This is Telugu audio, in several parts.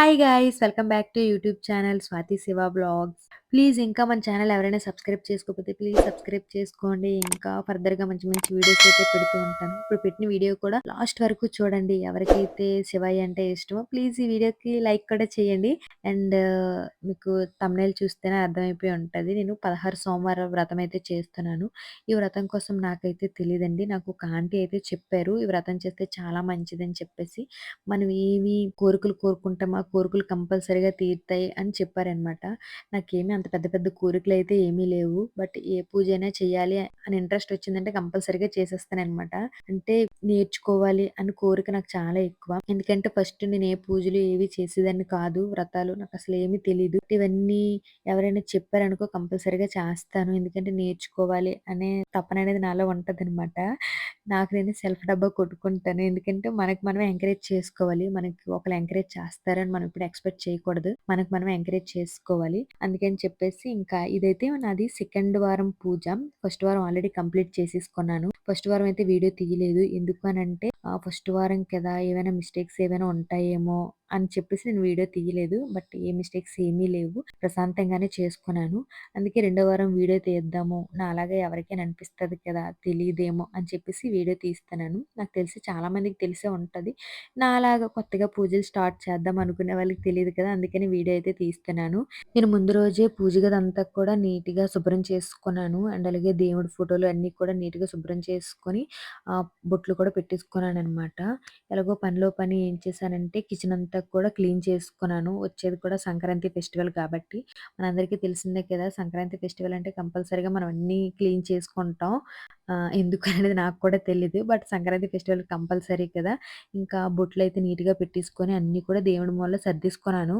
Hi guys, welcome back to YouTube channel Swati Siva Vlogs. Please ఇంకా మన ఛానల్ ఎవరైనా సబ్స్క్రైబ్ చేసుకోకపోతే ప్లీజ్ సబ్స్క్రైబ్ చేసుకోండి. ఇంకా ఫర్దర్గా మంచి మంచి వీడియోస్ అయితే పెడుతూ ఉంటాను. ఇప్పుడు పెట్టిన వీడియో కూడా లాస్ట్ వరకు చూడండి. ఎవరికైతే శివయ్య అంటే ఇష్టమో ప్లీజ్ ఈ వీడియోకి లైక్ కూడా చేయండి. అండ్ మీకు తమ్నేల్ చూస్తేనే అర్థమైపోయి ఉంటుంది. నేను పదహారు సోమవారం వ్రతం అయితే చేస్తున్నాను. ఈ వ్రతం కోసం నాకైతే తెలియదండి నాకు ఒక ఆంటీ అయితే చెప్పారు. ఈ వ్రతం చేస్తే చాలా మంచిదని చెప్పేసి మనం ఏమి కోరికలు కోరుకుంటామో? ఆ కోరికలు కంపల్సరీగా తీరుతాయి అని చెప్పారనమాట నాకేమీ అంత పెద్ద పెద్ద కోరికలు అయితే ఏమీ లేవు. బట్ ఏ పూజ అయినా చేయాలి అని ఇంట్రెస్ట్ వచ్చిందంటే కంపల్సరీగా చేసేస్తానమాట అంటే నేర్చుకోవాలి అని కోరిక నాకు చాలా ఎక్కువ. ఎందుకంటే ఫస్ట్ నేను ఏ పూజలు ఏవి చేసేదాన్ని కాదు. వ్రతాలు నాకు అసలు ఏమీ తెలియదు ఇవన్నీ ఎవరైనా చెప్పారనుకో కంపల్సరీగా చేస్తాను. ఎందుకంటే నేర్చుకోవాలి అనే తపన అనేది నాలో ఉంటది అనమాట నాకు నేను సెల్ఫ్ డబ్బా కొట్టుకుంటాను. ఎందుకంటే మనకి మనం ఎంకరేజ్ చేసుకోవాలి. మనకి ఒకరు ఎంకరేజ్ చేస్తారని మనం ఇప్పుడు ఎక్స్పెక్ట్ చేయకూడదు. మనకు మనం ఎంకరేజ్ చేసుకోవాలి. అందుకని చెప్పేసి ఇంకా ఇదైతే నాది సెకండ్ వారం పూజ. ఫస్ట్ వారం ఆల్రెడీ కంప్లీట్ చేసేసుకున్నాను. ఫస్ట్ వారం అయితే వీడియో తీయలేదు. ఎందుకు అని అంటే ఫస్ట్ వారం కదా ఏమైనా మిస్టేక్స్ ఏమైనా ఉంటాయేమో అని చెప్పేసి నేను వీడియో తీయలేదు. బట్ ఏ మిస్టేక్స్ ఏమీ లేవు. ప్రశాంతంగానే చేసుకున్నాను. అందుకే రెండో వారం వీడియో తీద్దాము. నా అలాగే ఎవరికైనా అనిపిస్తుంది కదా తెలియదేమో అని చెప్పేసి వీడియో తీస్తున్నాను. నాకు తెలిసి చాలా మందికి తెలిసే ఉంటుంది. నా అలాగా కొత్తగా పూజలు స్టార్ట్ చేద్దాం అనుకునే వాళ్ళకి తెలియదు కదా అందుకని వీడియో అయితే తీస్తున్నాను. నేను ముందు రోజే పూజ గదంతా కూడా నీట్గా శుభ్రం చేసుకున్నాను. అండ్ అలాగే దేవుడి ఫోటోలు అన్నీ కూడా నీట్గా శుభ్రం చేసుకొని బొట్లు కూడా పెట్టేసుకున్నాను. అనమాట ఎలాగో పనిలో పని ఏం చేశానంటే కిచెన్ అంతా కూడా క్లీన్ చేసుకున్నాను. వచ్చేది కూడా సంక్రాంతి ఫెస్టివల్ కాబట్టి. మనందరికీ తెలిసిందే కదా సంక్రాంతి ఫెస్టివల్ అంటే కంపల్సరీగా మనం అన్నీ క్లీన్ చేసుకుంటాం. ఎందుకు అనేది నాకు కూడా తెలియదు బట్ సంక్రాంతి ఫెస్టివల్ కంపల్సరీ కదా. ఇంకా బొట్లు అయితే నీట్గా పెట్టేసుకొని అన్నీ కూడా దేవుడి మూల సర్దేసుకున్నాను.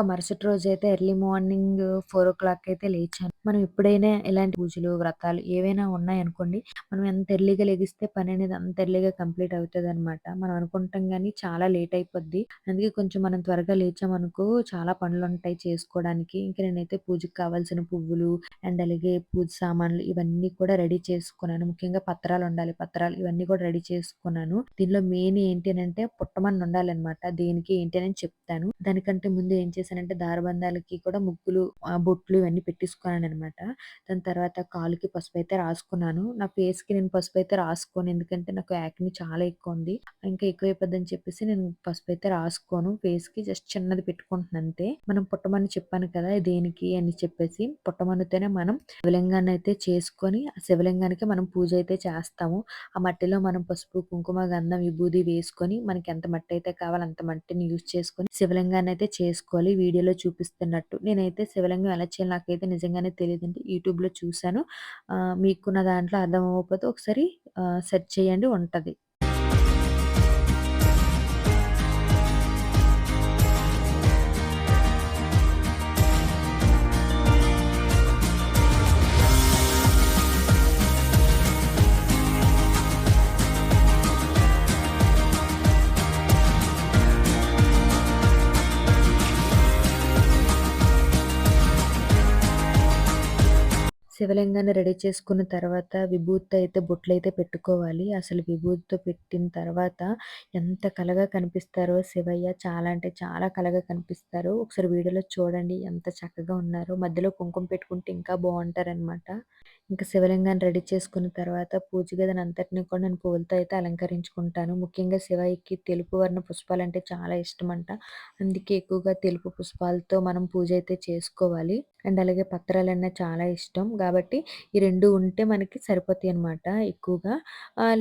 ఇంకా మరుసటి రోజు అయితే early morning four o'clock అయితే లేచాను. మనం ఎప్పుడైనా ఇలాంటి పూజలు వ్రతాలు ఏవైనా ఉన్నాయనుకోండి మనం ఎంత ఎర్లీగా లెగిస్తే పని అనేది అంత ఎర్లీగా కంప్లీట్ అవుతుంది అనమాట మనం అనుకుంటాం కానీ చాలా లేట్ అయిపోద్ది. అందుకే కొంచెం మనం త్వరగా లేచామనుకో చాలా పనులు ఉంటాయి చేసుకోవడానికి. ఇంకా నేనైతే పూజకి కావాల్సిన పువ్వులు అండ్ అలాగే పూజ సామాన్లు ఇవన్నీ కూడా రెడీ చేసుకున్నాను. ముఖ్యంగా పత్రాలు ఉండాలి. పత్రాలు ఇవన్నీ కూడా రెడీ చేసుకున్నాను. దీనిలో మెయిన్ ఏంటి అంటే పుట్టమన్ను ఉండాలన్నమాట దేనికి ఏంటి అని చెప్తాను. దానికంటే ముందు ఏం చేశానంటే దారబంధాలకి కూడా ముగ్గులు బొట్లు ఇవన్నీ పెట్టేసుకున్నాను అనమాట దాని తర్వాత కాలుకి పసుపు అయితే రాసుకున్నాను. నా ఫేస్కి నేను పసుపు అయితే రాసుకోను. ఎందుకంటే నాకు యాక్ని చాలా ఎక్కువ ఉంది. ఇంకా ఎక్కువైపోద్దని చెప్పేసి నేను పసుపు అయితే రాసుకోను. ఫేస్కి జస్ట్ చిన్నది పెట్టుకుంటున్నాను అంతే. మనం పుట్టమని చెప్పాను కదా దేనికి అని చెప్పేసి పుట్టమనితోనే మనం శివలింగాన్ని అయితే చేసుకొని ఆ శివలింగానికి మనం పూజ అయితే చేస్తాము. ఆ మట్టిలో మనం పసుపు కుంకుమ గంధం విభూది వేసుకొని మనకి ఎంత మట్టి అయితే కావాలో అంత మట్టిని యూజ్ చేసుకొని శివలింగాన్ని అయితే చేసుకోవాలి. వీడియోలో చూపిస్తున్నట్టు. నేనైతే శివలింగం ఎలా చేయాలి నాకైతే నిజంగానే తెలియదండి. యూట్యూబ్లో చూశాను. మీకు నా దాంట్లో అర్థం అవ్వకపోతే ఒకసారి సెర్చ్ చేయండి ఉంటుంది. శివలింగాన్ని రెడీ చేసుకున్న తర్వాత విభూతి అయితే బొట్లు అయితే పెట్టుకోవాలి. అసలు విభూతితో పెట్టిన తర్వాత ఎంత కలగా కనిపిస్తారో శివయ్య. చాలా అంటే చాలా కలగా కనిపిస్తారు. ఒకసారి వీడియోలో చూడండి ఎంత చక్కగా ఉన్నారో. మధ్యలో కుంకుమ పెట్టుకుంటే ఇంకా బాగుంటారనమాట ఇంకా శివలింగాన్ని రెడీ చేసుకున్న తర్వాత పూజ గదిని అంతటిని కూడా నేను పువ్వులతో అయితే అలంకరించుకుంటాను. ముఖ్యంగా శివయ్యకి తెలుపు వర్ణ పుష్పాలు అంటే చాలా ఇష్టం అంట అందుకే ఎక్కువగా తెలుపు పుష్పాలతో మనం పూజ అయితే చేసుకోవాలి. అండ్ అలాగే పత్రాలు అన్న చాలా ఇష్టం. కాబట్టి ఈ రెండు ఉంటే మనకి సరిపోతాయి అనమాట ఎక్కువగా.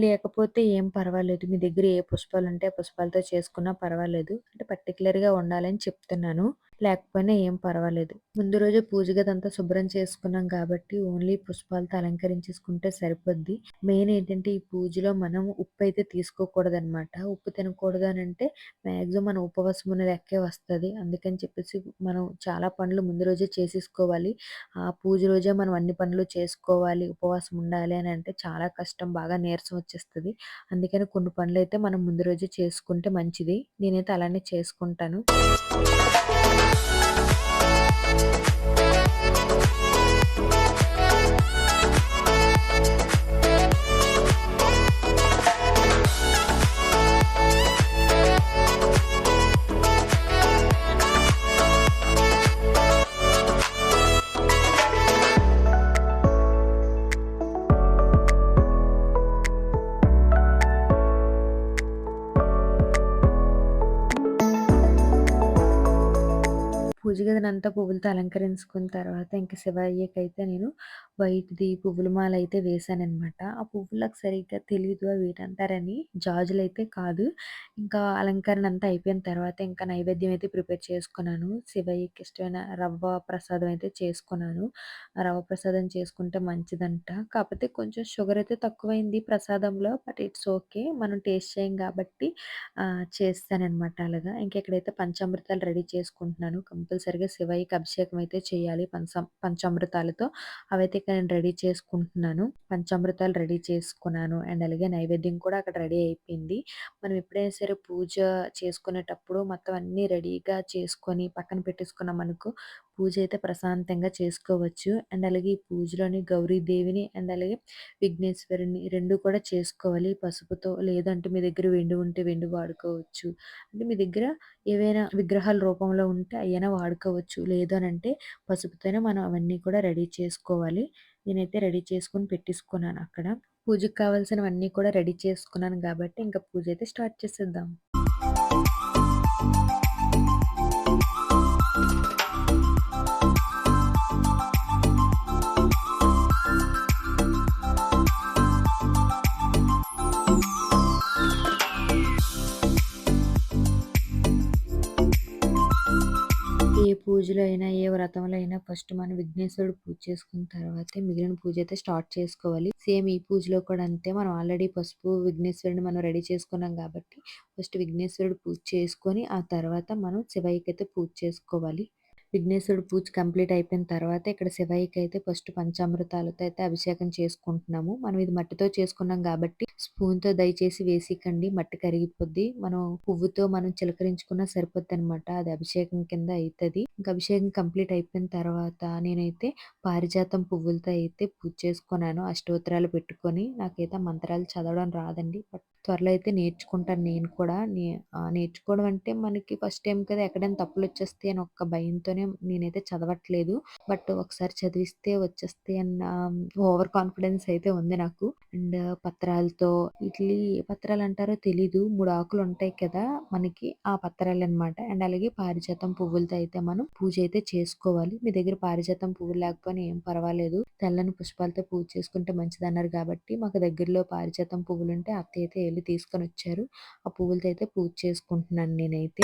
లేకపోతే ఏం పర్వాలేదు. మీ దగ్గర ఏ పుష్పాలు ఉంటే ఆ పుష్పాలతో చేసుకున్నా పర్వాలేదు. అంటే పర్టికులర్గా ఉండాలని చెప్తున్నాను. లేకపోయినా ఏం పర్వాలేదు. ముందు రోజు పూజ గదంతా శుభ్రం చేసుకున్నాం కాబట్టి ఓన్లీ పుష్పాలతో అలంకరించేసుకుంటే సరిపోద్ది. మెయిన్ ఏంటంటే ఈ పూజలో మనం ఉప్పు అయితే తీసుకోకూడదనమాట. ఉప్పు తినకూడదు అంటే మ్యాక్సిమం ఉపవాసం ఉన్న లెక్కే వస్తుంది అందుకని చెప్పేసి మనం చాలా పనులు ముందు రోజే చేసేసుకోవాలి. ఆ పూజ రోజే మనం అన్ని పనులు చేసుకోవాలి, ఉపవాసం ఉండాలి అని అంటే చాలా కష్టం. బాగా నీరసం వచ్చేస్తుంది అందుకని కొన్ని పనులు అయితే మనం ముందు రోజే చేసుకుంటే మంచిది. నేనైతే అలానే చేసుకుంటాను. పూజ గదినంతా పువ్వులతో అలంకరించుకున్న తర్వాత ఇంక శివయ్యకైతే నేను వైట్‌ది పువ్వుల మాల అయితే వేశాననమాట. ఆ పువ్వులకు సరిగ్గా తెలీదు అవి జాజులు జాజులైతే కాదు. ఇంకా అలంకరణ అంతా అయిపోయిన తర్వాత ఇంకా నైవేద్యం అయితే ప్రిపేర్ చేసుకున్నాను. శివయ్యకి ఇష్టమైన రవ్వ ప్రసాదం అయితే చేసుకున్నాను. రవ్వ ప్రసాదం చేసుకుంటే మంచిదంట. కాకపోతే కొంచెం షుగర్ అయితే తక్కువైంది ప్రసాదంలో. But it's okay. మనం టేస్ట్ చేయం కాబట్టి ఆహ్, చేస్తాననమాట అలాగా. ఇంక ఇక్కడైతే పంచామృతాలు రెడీ చేసుకుంటున్నాను. కంపల్సరీగా శివయ్యకి అభిషేకం అయితే చేయాలి పంచ పంచామృతాలతో. అవైతే నేను రెడీ చేసుకుంటున్నాను. పంచామృతాలు రెడీ చేసుకున్నాను. అండ్ అలాగే నైవేద్యం కూడా అక్కడ రెడీ అయిపోయింది. మనం ఎప్పుడైనా సరే పూజ చేసుకునేటప్పుడు మొత్తం అన్నీ రెడీగా చేసుకొని పక్కన పెట్టేసుకున్నామనుకో పూజ అయితే ప్రశాంతంగా చేసుకోవచ్చు. అండ్ అలాగే ఈ పూజలోని గౌరీదేవిని అండ్ అలాగే విఘ్నేశ్వరుని రెండు కూడా చేసుకోవాలి పసుపుతో. లేదంటే మీ దగ్గర వెండి ఉంటే వెండి వాడుకోవచ్చు. అంటే మీ దగ్గర ఏవైనా విగ్రహాల రూపంలో ఉంటే అయినా వాడుకోవచ్చు. లేదు అనంటే పసుపుతోనే మనం అవన్నీ కూడా రెడీ చేసుకోవాలి. నేనైతే రెడీ చేసుకొని పెట్టేసుకున్నాను అక్కడ. పూజకు కావాల్సినవన్నీ కూడా రెడీ చేసుకున్నాను కాబట్టి ఇంకా పూజ అయితే స్టార్ట్ చేసేద్దాం. పూజలో అయినా, ఏ వ్రతంలో అయినా ఫస్ట్ మనం విఘ్నేశ్వరుడు పూజ చేసుకున్న తర్వాతే మిగిలిన పూజ అయితే స్టార్ట్ చేసుకోవాలి. సేమ్ ఈ పూజలో కూడా అంతే. మనం ఆల్రెడీ పసుపు, విఘ్నేశ్వరుని మనం రెడీ చేసుకున్నాం కాబట్టి ఫస్ట్ విఘ్నేశ్వరుడు పూజ చేసుకొని, ఆ తర్వాత మనం శివయ్యకైతే పూజ చేసుకోవాలి. విఘ్నేశ్వరుడు పూజ కంప్లీట్ అయిపోయిన తర్వాత ఇక్కడ శివయ్యకైతే ఫస్ట్ పంచామృతాలతో అయితే అభిషేకం చేసుకుంటున్నాము. మనం ఇది మట్టితో చేసుకున్నాం కాబట్టి స్పూన్‌తో దయచేసి వేసికండి మట్టి కరిగిపోద్ది. మనం పువ్వుతో మనం చిలకరించుకున్నా సరిపోద్దనమాట. అది అభిషేకం కింద అవుతుంది ఇంకా అభిషేకం కంప్లీట్ అయిపోయిన తర్వాత నేనైతే పారిజాతం పువ్వులతో అయితే పూజ చేసుకున్నాను. అష్టోత్తరాలు పెట్టుకొని. నాకైతే మంత్రాలు చదవడం రాదండి. బట్ త్వరలో అయితే నేర్చుకుంటాను నేను కూడా. నే నేర్చుకోవడం అంటే మనకి ఫస్ట్ టైం కదా! ఎక్కడైనా తప్పులు వచ్చేస్తే అని ఒక భయంతో అందుకనే నేనైతే చదవట్లేదు. బట్ ఒకసారి చదివిస్తే వచ్చేస్తే అన్న ఓవర్ కాన్ఫిడెన్స్ అయితే ఉంది నాకు. అండ్ పత్రాలతో ఇట్లీ ఏ పత్రాలంటారో తెలీదు. మూడు ఆకులు ఉంటాయి కదా! మనకి ఆ పత్రాలు అనమాట అండ్ అలాగే పారిజాతం పువ్వులతో అయితే మనం పూజ అయితే చేసుకోవాలి. మీ దగ్గర పారిజాతం పువ్వులు లేకపోయినా ఏం పర్వాలేదు. తెల్లని పుష్పాలతో పూజ చేసుకుంటే మంచిదన్నారు కాబట్టి మాకు దగ్గరలో పారిజాతం పువ్వులు ఉంటే అత్త అయితే తీసుకొని వచ్చారు ఆ పువ్వులతో అయితే పూజ చేసుకుంటున్నాను నేనైతే.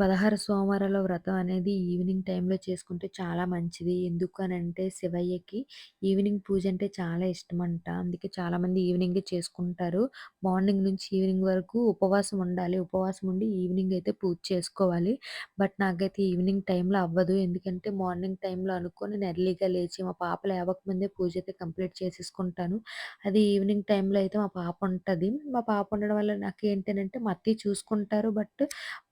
పదహారు సోమవారాల వ్రతం అనేది ఈవినింగ్ టైంలో చేసుకుంటే చాలా మంచిది. ఎందుకు అని అంటే శివయ్యకి ఈవినింగ్ పూజ అంటే చాలా ఇష్టం అంట అందుకే చాలామంది ఈవినింగే చేసుకుంటారు. మార్నింగ్ నుంచి ఈవినింగ్ వరకు ఉపవాసం ఉండాలి. ఉపవాసం ఉండి ఈవినింగ్ అయితే పూజ చేసుకోవాలి. బట్ నాకైతే ఈవినింగ్ టైంలో అవ్వదు. ఎందుకంటే మార్నింగ్ టైంలో అనుకొని నేను ఎర్లీగా లేచి మా పాప లేవకముందే పూజ అయితే కంప్లీట్ చేసేసుకుంటాను. అది ఈవినింగ్ టైంలో అయితే మా పాప ఉంటుంది మా పాప ఉండడం వల్ల నాకేంటనంటే మా అత్తయ్య చూసుకుంటారు. బట్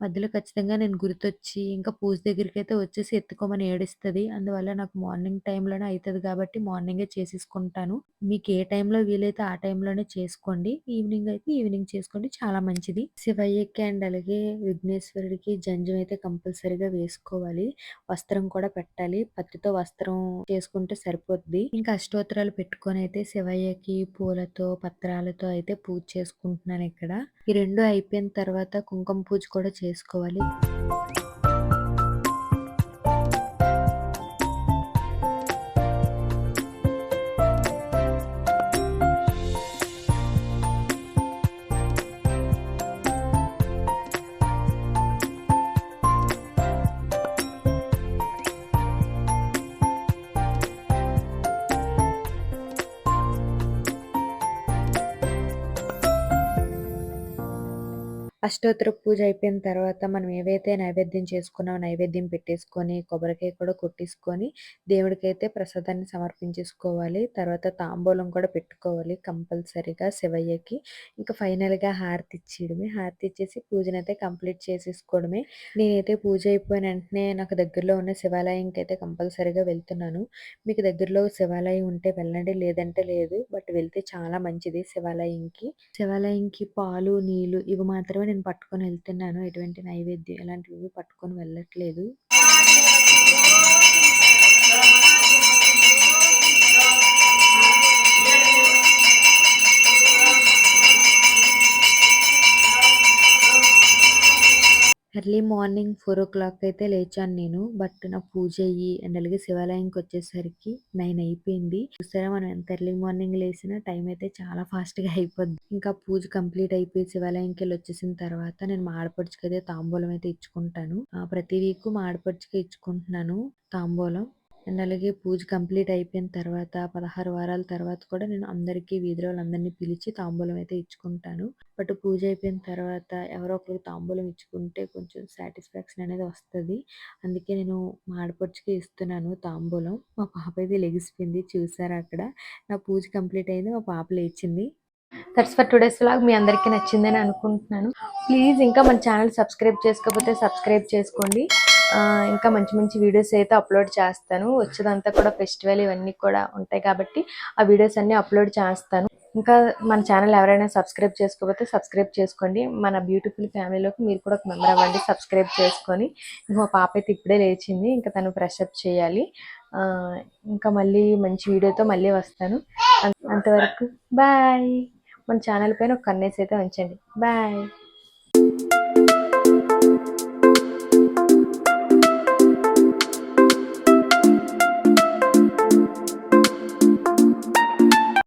మధ్యలో ఖచ్చితంగా సడన్గా నేను గుర్తొచ్చి ఇంకా పూజ దగ్గరికి అయితే వచ్చేసి ఎత్తుకోమని ఏడిస్తుంది అందువల్ల నాకు మార్నింగ్ టైంలోనే అవుతుంది కాబట్టి మార్నింగే చేసేసుకుంటాను. మీకు ఏ టైంలో వీలైతే ఆ టైంలోనే చేసుకోండి. ఈవినింగ్ అయితే ఈవినింగ్ చేసుకోండి చాలా మంచిది. శివయ్యకి అండ్ అలాగే విఘ్నేశ్వరుడికి జంజం అయితే కంపల్సరీగా వేసుకోవాలి. వస్త్రం కూడా పెట్టాలి. పత్తితో వస్త్రం చేసుకుంటే సరిపోద్ది. ఇంకా అష్టోత్తరాలు పెట్టుకొని అయితే శివయ్యకి పూలతో, పత్రాలతో అయితే పూజ చేసుకుంటున్నాను ఇక్కడ. ఈ రెండు అయిపోయిన తర్వాత కుంకుమ పూజ కూడా చేసుకోవాలి. Thank you అష్టోత్తర పూజ అయిపోయిన తర్వాత మనం ఏవైతే నైవేద్యం చేసుకున్నామో నైవేద్యం పెట్టేసుకొని కొబ్బరికాయ కూడా కొట్టేసుకొని దేవుడికైతే ప్రసాదాన్ని సమర్పించేసుకోవాలి. తర్వాత తాంబూలం కూడా పెట్టుకోవాలి కంపల్సరీగా శివయ్యకి. ఇంకా ఫైనల్‌గా హారతి ఇచ్చేయడమే. హారతి ఇచ్చేసి పూజనైతే కంప్లీట్ చేసేసుకోవడమే. నేనైతే పూజ అయిపోయిన వెంటనే నాకు దగ్గరలో ఉన్న శివాలయంకి అయితే కంపల్సరీగా వెళ్తున్నాను. మీకు దగ్గరలో శివాలయం ఉంటే వెళ్ళండి. లేదంటే లేదు. బట్ వెళ్తే చాలా మంచిది శివాలయంకి. శివాలయంకి పాలు, నీళ్ళు ఇవి మాత్రమే నేను పట్టుకొని వెళ్తున్నాను. ఎటువంటి నైవేద్యం ఇలాంటివి పట్టుకొని వెళ్ళట్లేదు. మార్నింగ్ ఫోర్ ఓ క్లాక్ అయితే లేచాను నేను. బట్ నా పూజ అయ్యి అండ్ అలాగే శివాలయంకి వచ్చేసరికి నైన్ అయిపోయింది. చూసారా మనం ఎంత ఎర్లీ మార్నింగ్ లేసినా టైం అయితే చాలా ఫాస్ట్‌గా అయిపోద్ది. ఇంకా పూజ కంప్లీట్ అయిపోయి శివాలయంకి వెళ్ళి వచ్చేసిన తర్వాత నేను మా అయితే తాంబూలం అయితే ఇచ్చుకుంటాను. ప్రతి వీక్ మా ఇచ్చుకుంటున్నాను తాంబూలం. అండ్ అలాగే పూజ కంప్లీట్ అయిపోయిన తర్వాత 16 వారాల తర్వాత కూడా నేను అందరికీ వీధిలో వాళ్ళందరినీ పిలిచి తాంబూలం అయితే ఇచ్చుకుంటాను. బట్ పూజ అయిపోయిన తర్వాత ఎవరో ఒకరికి తాంబూలం ఇచ్చుకుంటే కొంచెం సాటిస్ఫాక్షన్ అనేది వస్తుంది అందుకే నేను మాడపొచ్చుకి ఇస్తున్నాను తాంబూలం. మా పాప అయితే లెగిసిపోయింది చూసారా అక్కడ. నా పూజ కంప్లీట్ అయింది. మా పాప లేచింది. దట్స్ ఫర్ టుడేస్ లాగ్ మీ అందరికీ నచ్చిందని అనుకుంటున్నాను. ప్లీజ్ ఇంకా మన ఛానల్ సబ్స్క్రైబ్ చేసుకోకపోతే సబ్స్క్రైబ్ చేసుకోండి. ఇంకా మంచి మంచి వీడియోస్ అయితే అప్లోడ్ చేస్తాను. వచ్చేదంతా కూడా ఫెస్టివల్ ఇవన్నీ కూడా ఉంటాయి కాబట్టి ఆ వీడియోస్ అన్నీ అప్లోడ్ చేస్తాను. ఇంకా మన ఛానల్ ఎవరైనా సబ్స్క్రైబ్ చేసుకోకపోతే సబ్స్క్రైబ్ చేసుకోండి. మన బ్యూటిఫుల్ ఫ్యామిలీలోకి మీరు కూడా ఒక మెంబర్ అవ్వండి సబ్స్క్రైబ్ చేసుకొని. ఇంకా మా పాప అయితే ఇప్పుడే లేచింది. ఇంకా తను ఫ్రెష్ అప్ చేయాలి. ఇంకా మళ్ళీ మంచి వీడియోతో మళ్ళీ వస్తాను. అంతవరకు బాయ్. మన ఛానల్ పైన ఒక కన్నేసి అయితే ఉంచండి. బాయ్.